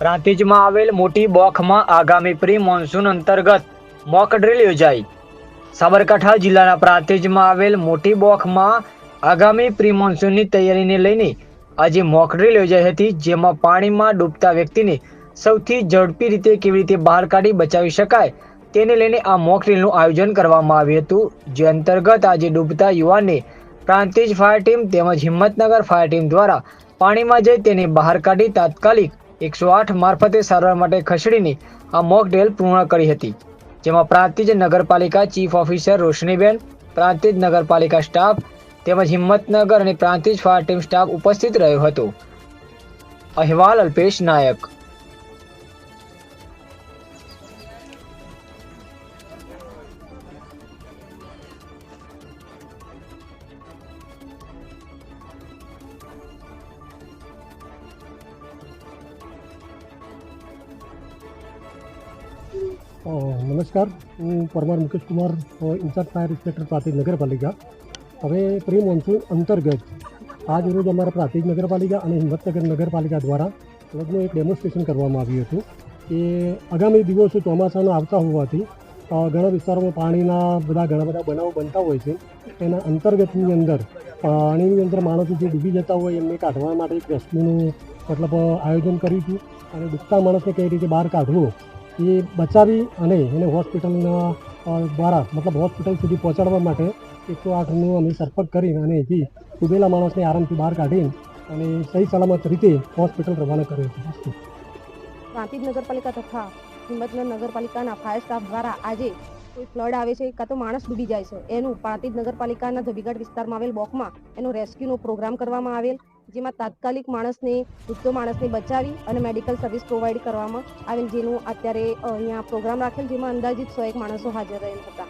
પ્રાંતિજમાં આવેલ મોટી બોખમાં આગામી પ્રી મોન્સૂન અંતર્ગત મોક ડ્રીલ યોજાઈ. સાબરકાંઠા જિલ્લાના પ્રાંતિજમાં આવેલ મોટી બોખમાં આગામી પ્રી મોન્સૂનની તૈયારીને લઈને આજે મોક ડ્રીલ યોજાઈ હતી, જેમાં પાણીમાં ડૂબતા વ્યક્તિને સૌથી ઝડપી રીતે કેવી રીતે બહાર કાઢી બચાવી શકાય તેને લઈને આ મોક ડ્રીલનું આયોજન કરવામાં આવ્યું હતું, જે અંતર્ગત આજે ડૂબતા યુવાનને પ્રાંતિજ ફાયર ટીમ તેમજ હિંમતનગર ફાયર ટીમ દ્વારા પાણીમાં જઈ તેને બહાર કાઢી તાત્કાલિક એકસો આઠ મારફતે સારવાર માટે ખસેડીને આ મોક ડ્રીલ પૂર્ણ કરી હતી, જેમાં પ્રાંતિજ નગરપાલિકા ચીફ ઓફિસર રોશનીબેન, પ્રાંતિજ નગરપાલિકા સ્ટાફ તેમજ હિંમતનગર અને પ્રાંતિજ ફાયર ટીમ સ્ટાફ ઉપસ્થિત રહ્યો હતો. અહેવાલ અલ્પેશ નાયક. નમસ્કાર. હું Parmar Mukesh Kumar in-charge fire inspector Prantij નગરપાલિકા. હવે પ્રી મોન્સૂન, અંતર્ગત આજ રોજ અમારા પ્રાંતિજ નગરપાલિકા અને હિંમતનગર નગરપાલિકા દ્વારા લગ્નનું એક ડેમોન્સ્ટ્રેશન કરવામાં આવ્યું હતું કે આગામી દિવસો ચોમાસાના આવતા હોવાથી ઘણા વિસ્તારોમાં પાણીના બધા ઘણા બધા બનાવો બનતા હોય છે. એના અંતર્ગતની અંદર પાણીની અંદર માણસો જે ડૂબી જતા હોય એમને કાઢવા માટે એક રેસ્ક્યુનું મતલબ આયોજન કર્યું હતું. અને ડૂબતા માણસને કઈ રીતે બહાર કાઢવો એ બચાવી અને એને હોસ્પિટલના દ્વારા, મતલબ હોસ્પિટલ સુધી પહોંચાડવા માટે એકસો આઠનું અમે સરપક કરી અને એથી ડૂબેલા માણસને આરામથી બહાર કાઢીને અને સહી સલામત રીતે હોસ્પિટલ રવાના કર્યો હતો પ્રાંતિજ નગરપાલિકા તથા હિંમતનગર નગરપાલિકાના ફાયર સ્ટાફ દ્વારા આજે કોઈ ફ્લડ આવે છે કાં તો માણસ ડૂબી જાય છે. એનું પ્રાંતિજ નગરપાલિકાના ધોબીઘાટ વિસ્તારમાં આવેલ બોકમાં એનો રેસ્ક્યુનો પ્રોગ્રામ કરવામાં આવેલ. જેમાં તાત્કાલિક માણસને ડૂબતો માણસને બચાવી અને મેડિકલ સર્વિસ પ્રોવાઈડ કરવામાં આવેલ, જેનું અત્યારે અહીંયા પ્રોગ્રામ રાખેલ, જેમાં અંદાજિત સો એક માણસો હાજર રહેલ હતા.